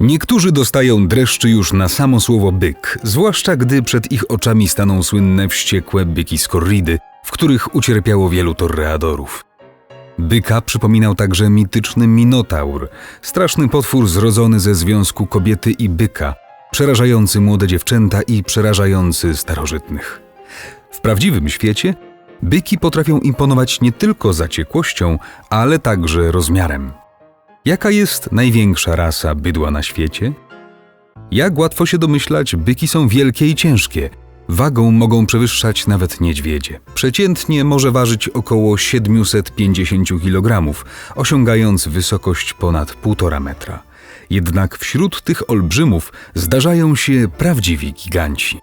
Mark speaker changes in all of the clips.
Speaker 1: Niektórzy dostają dreszczy już na samo słowo byk, zwłaszcza gdy przed ich oczami staną słynne wściekłe byki z korridy, w których ucierpiało wielu torreadorów. Byka przypominał także mityczny Minotaur, straszny potwór zrodzony ze związku kobiety i byka, przerażający młode dziewczęta i przerażający starożytnych. W prawdziwym świecie byki potrafią imponować nie tylko zaciekłością, ale także rozmiarem. Jaka jest największa rasa bydła na świecie? Jak łatwo się domyślać, byki są wielkie i ciężkie. Wagą mogą przewyższać nawet niedźwiedzie. Przeciętnie może ważyć około 750 kg, osiągając wysokość ponad 1,5 metra. Jednak wśród tych olbrzymów zdarzają się prawdziwi giganci.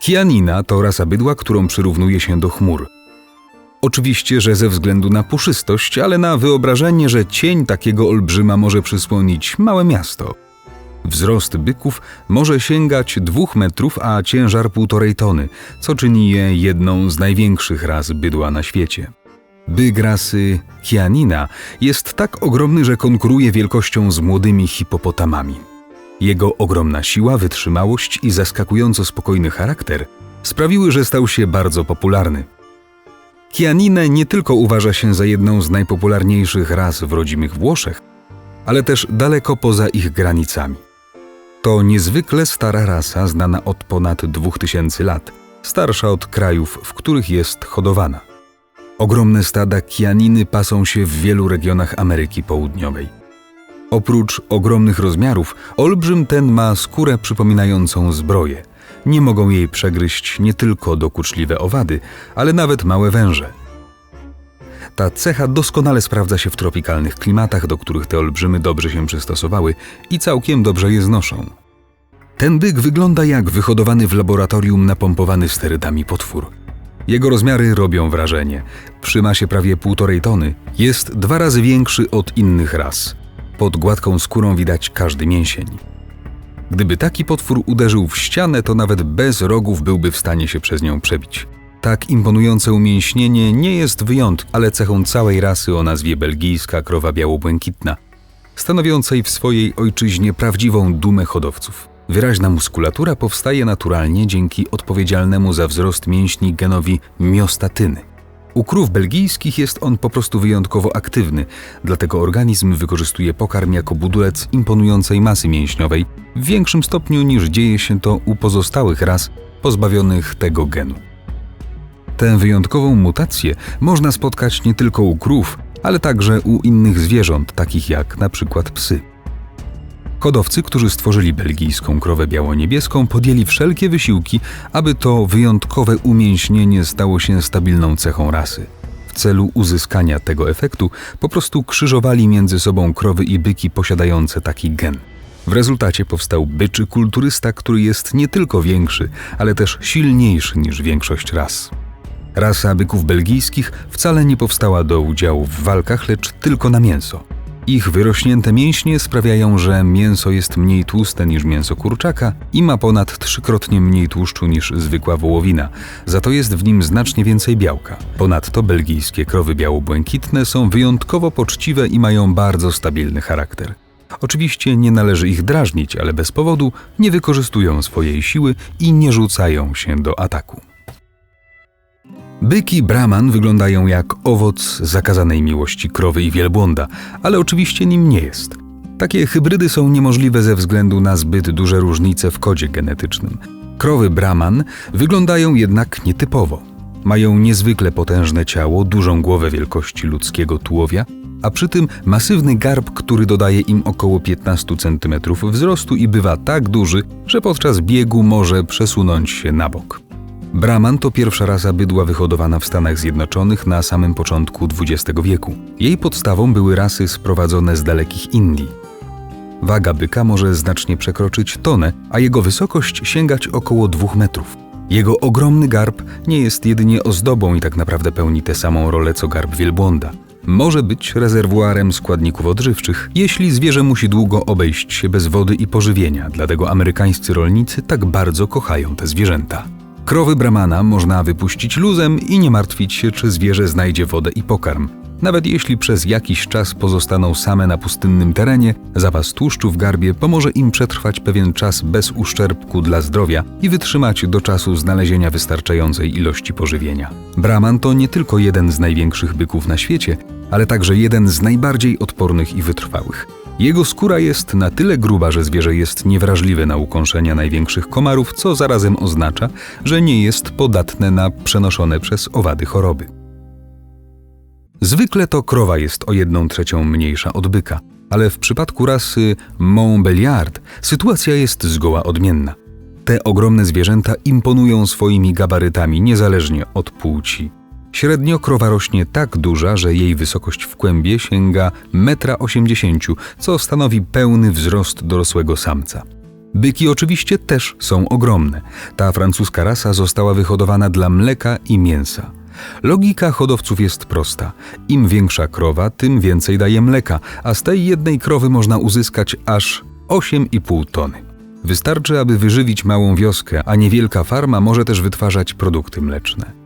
Speaker 1: Kianina to rasa bydła, którą przyrównuje się do chmur. Oczywiście, że ze względu na puszystość, ale na wyobrażenie, że cień takiego olbrzyma może przysłonić małe miasto. Wzrost byków może sięgać dwóch metrów, a ciężar półtorej tony, co czyni je jedną z największych ras bydła na świecie. Byk rasy Kianina jest tak ogromny, że konkuruje wielkością z młodymi hipopotamami. Jego ogromna siła, wytrzymałość i zaskakująco spokojny charakter sprawiły, że stał się bardzo popularny. Kianinę nie tylko uważa się za jedną z najpopularniejszych ras w rodzimych Włoszech, ale też daleko poza ich granicami. To niezwykle stara rasa znana od ponad 2000 lat, starsza od krajów, w których jest hodowana. Ogromne stada kianiny pasą się w wielu regionach Ameryki Południowej. Oprócz ogromnych rozmiarów, olbrzym ten ma skórę przypominającą zbroję. Nie mogą jej przegryźć nie tylko dokuczliwe owady, ale nawet małe węże. Ta cecha doskonale sprawdza się w tropikalnych klimatach, do których te olbrzymy dobrze się przystosowały i całkiem dobrze je znoszą. Ten byk wygląda jak wyhodowany w laboratorium napompowany sterydami potwór. Jego rozmiary robią wrażenie. Przy masie prawie półtorej tony jest dwa razy większy od innych ras. Pod gładką skórą widać każdy mięsień. Gdyby taki potwór uderzył w ścianę, to nawet bez rogów byłby w stanie się przez nią przebić. Tak imponujące umięśnienie nie jest wyjątkiem, ale cechą całej rasy o nazwie belgijska krowa białobłękitna, stanowiącej w swojej ojczyźnie prawdziwą dumę hodowców. Wyraźna muskulatura powstaje naturalnie dzięki odpowiedzialnemu za wzrost mięśni genowi miostatyny. U krów belgijskich jest on po prostu wyjątkowo aktywny, dlatego organizm wykorzystuje pokarm jako budulec imponującej masy mięśniowej w większym stopniu niż dzieje się to u pozostałych ras pozbawionych tego genu. Tę wyjątkową mutację można spotkać nie tylko u krów, ale także u innych zwierząt, takich jak na przykład psy. Hodowcy, którzy stworzyli belgijską krowę biało-niebieską, podjęli wszelkie wysiłki, aby to wyjątkowe umięśnienie stało się stabilną cechą rasy. W celu uzyskania tego efektu po prostu krzyżowali między sobą krowy i byki posiadające taki gen. W rezultacie powstał byczy kulturysta, który jest nie tylko większy, ale też silniejszy niż większość ras. Rasa byków belgijskich wcale nie powstała do udziału w walkach, lecz tylko na mięso. Ich wyrośnięte mięśnie sprawiają, że mięso jest mniej tłuste niż mięso kurczaka i ma ponad trzykrotnie mniej tłuszczu niż zwykła wołowina, za to jest w nim znacznie więcej białka. Ponadto belgijskie krowy biało-błękitne są wyjątkowo poczciwe i mają bardzo stabilny charakter. Oczywiście nie należy ich drażnić, ale bez powodu nie wykorzystują swojej siły i nie rzucają się do ataku. Byki Brahman wyglądają jak owoc zakazanej miłości krowy i wielbłąda, ale oczywiście nim nie jest. Takie hybrydy są niemożliwe ze względu na zbyt duże różnice w kodzie genetycznym. Krowy Brahman wyglądają jednak nietypowo. Mają niezwykle potężne ciało, dużą głowę wielkości ludzkiego tułowia, a przy tym masywny garb, który dodaje im około 15 cm wzrostu i bywa tak duży, że podczas biegu może przesunąć się na bok. Brahman to pierwsza rasa bydła wyhodowana w Stanach Zjednoczonych na samym początku XX wieku. Jej podstawą były rasy sprowadzone z dalekich Indii. Waga byka może znacznie przekroczyć tonę, a jego wysokość sięgać około dwóch metrów. Jego ogromny garb nie jest jedynie ozdobą i tak naprawdę pełni tę samą rolę co garb wielbłąda. Może być rezerwuarem składników odżywczych, jeśli zwierzę musi długo obejść się bez wody i pożywienia, dlatego amerykańscy rolnicy tak bardzo kochają te zwierzęta. Krowy Brahmana można wypuścić luzem i nie martwić się, czy zwierzę znajdzie wodę i pokarm. Nawet jeśli przez jakiś czas pozostaną same na pustynnym terenie, zapas tłuszczu w garbie pomoże im przetrwać pewien czas bez uszczerbku dla zdrowia i wytrzymać do czasu znalezienia wystarczającej ilości pożywienia. Brahman to nie tylko jeden z największych byków na świecie, ale także jeden z najbardziej odpornych i wytrwałych. Jego skóra jest na tyle gruba, że zwierzę jest niewrażliwe na ukąszenia największych komarów, co zarazem oznacza, że nie jest podatne na przenoszone przez owady choroby. Zwykle to krowa jest o jedną trzecią mniejsza od byka, ale w przypadku rasy Montbéliard sytuacja jest zgoła odmienna. Te ogromne zwierzęta imponują swoimi gabarytami niezależnie od płci. Średnio krowa rośnie tak duża, że jej wysokość w kłębie sięga 1,80 m, co stanowi pełny wzrost dorosłego samca. Byki oczywiście też są ogromne. Ta francuska rasa została wyhodowana dla mleka i mięsa. Logika hodowców jest prosta. Im większa krowa, tym więcej daje mleka, a z tej jednej krowy można uzyskać aż 8,5 tony. Wystarczy, aby wyżywić małą wioskę, a niewielka farma może też wytwarzać produkty mleczne.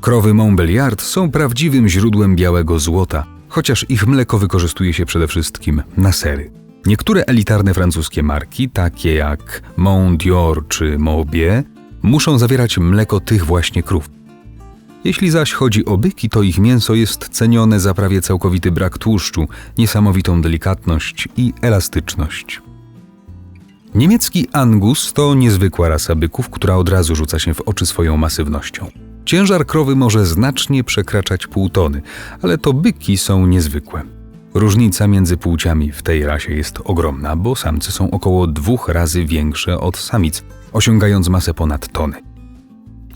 Speaker 1: Krowy Montbéliard są prawdziwym źródłem białego złota, chociaż ich mleko wykorzystuje się przede wszystkim na sery. Niektóre elitarne francuskie marki, takie jak Mont Dior czy Maubier, muszą zawierać mleko tych właśnie krów. Jeśli zaś chodzi o byki, to ich mięso jest cenione za prawie całkowity brak tłuszczu, niesamowitą delikatność i elastyczność. Niemiecki Angus to niezwykła rasa byków, która od razu rzuca się w oczy swoją masywnością. Ciężar krowy może znacznie przekraczać pół tony, ale to byki są niezwykłe. Różnica między płciami w tej rasie jest ogromna, bo samce są około dwóch razy większe od samic, osiągając masę ponad tony.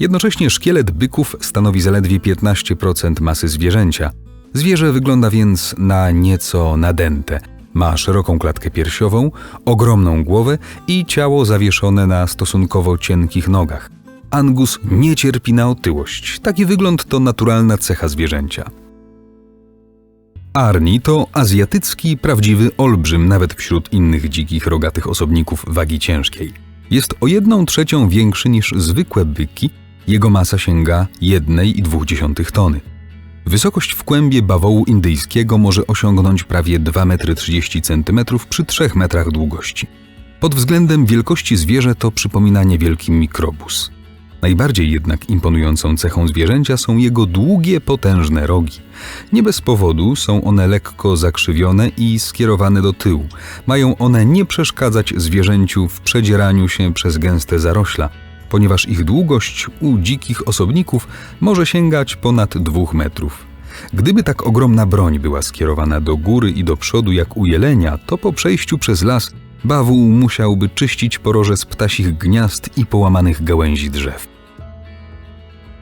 Speaker 1: Jednocześnie szkielet byków stanowi zaledwie 15% masy zwierzęcia. Zwierzę wygląda więc na nieco nadęte. Ma szeroką klatkę piersiową, ogromną głowę i ciało zawieszone na stosunkowo cienkich nogach. Angus nie cierpi na otyłość. Taki wygląd to naturalna cecha zwierzęcia. Arni to azjatycki, prawdziwy olbrzym nawet wśród innych dzikich rogatych osobników wagi ciężkiej. Jest o jedną trzecią większy niż zwykłe byki, jego masa sięga 1,2 tony. Wysokość w kłębie bawołu indyjskiego może osiągnąć prawie 2,30 m przy 3 metrach długości. Pod względem wielkości zwierzę to przypomina niewielki mikrobus. Najbardziej jednak imponującą cechą zwierzęcia są jego długie, potężne rogi. Nie bez powodu są one lekko zakrzywione i skierowane do tyłu. Mają one nie przeszkadzać zwierzęciu w przedzieraniu się przez gęste zarośla, ponieważ ich długość u dzikich osobników może sięgać ponad dwóch metrów. Gdyby tak ogromna broń była skierowana do góry i do przodu jak u jelenia, to po przejściu przez las bawół musiałby czyścić poroże z ptasich gniazd i połamanych gałęzi drzew.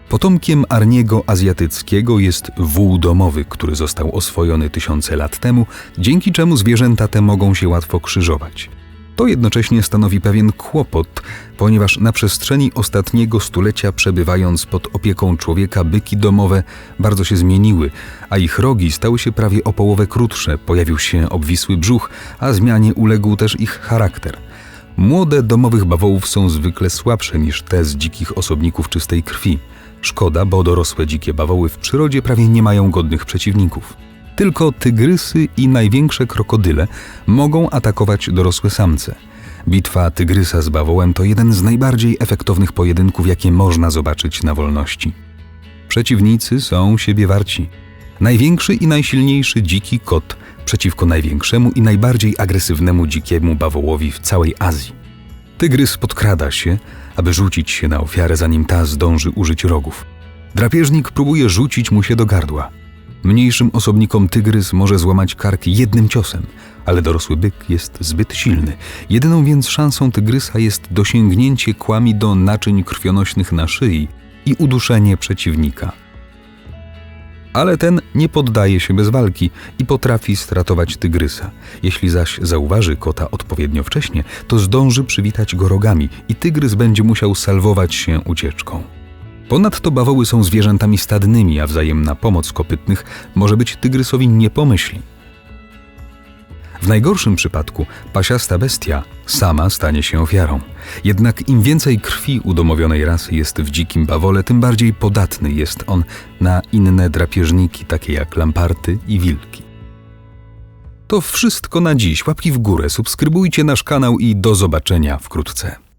Speaker 1: Potomkiem Arniego azjatyckiego jest wół domowy, który został oswojony tysiące lat temu, dzięki czemu zwierzęta te mogą się łatwo krzyżować. To jednocześnie stanowi pewien kłopot, ponieważ na przestrzeni ostatniego stulecia przebywając pod opieką człowieka byki domowe bardzo się zmieniły, a ich rogi stały się prawie o połowę krótsze, pojawił się obwisły brzuch, a zmianie uległ też ich charakter. Młode domowych bawołów są zwykle słabsze niż te z dzikich osobników czystej krwi. Szkoda, bo dorosłe dzikie bawoły w przyrodzie prawie nie mają godnych przeciwników. Tylko tygrysy i największe krokodyle mogą atakować dorosłe samce. Bitwa tygrysa z bawołem to jeden z najbardziej efektownych pojedynków, jakie można zobaczyć na wolności. Przeciwnicy są siebie warci. Największy i najsilniejszy dziki kot przeciwko największemu i najbardziej agresywnemu dzikiemu bawołowi w całej Azji. Tygrys podkrada się, aby rzucić się na ofiarę, zanim ta zdąży użyć rogów. Drapieżnik próbuje rzucić mu się do gardła. Mniejszym osobnikom tygrys może złamać kark jednym ciosem, ale dorosły byk jest zbyt silny. Jedyną więc szansą tygrysa jest dosięgnięcie kłami do naczyń krwionośnych na szyi i uduszenie przeciwnika. Ale ten nie poddaje się bez walki i potrafi stratować tygrysa. Jeśli zaś zauważy kota odpowiednio wcześnie, to zdąży przywitać go rogami i tygrys będzie musiał salwować się ucieczką. Ponadto bawoły są zwierzętami stadnymi, a wzajemna pomoc kopytnych może być tygrysowi nie pomyśli. W najgorszym przypadku pasiasta bestia sama stanie się ofiarą. Jednak im więcej krwi udomowionej rasy jest w dzikim bawole, tym bardziej podatny jest on na inne drapieżniki, takie jak lamparty i wilki. To wszystko na dziś. Łapki w górę, subskrybujcie nasz kanał i do zobaczenia wkrótce.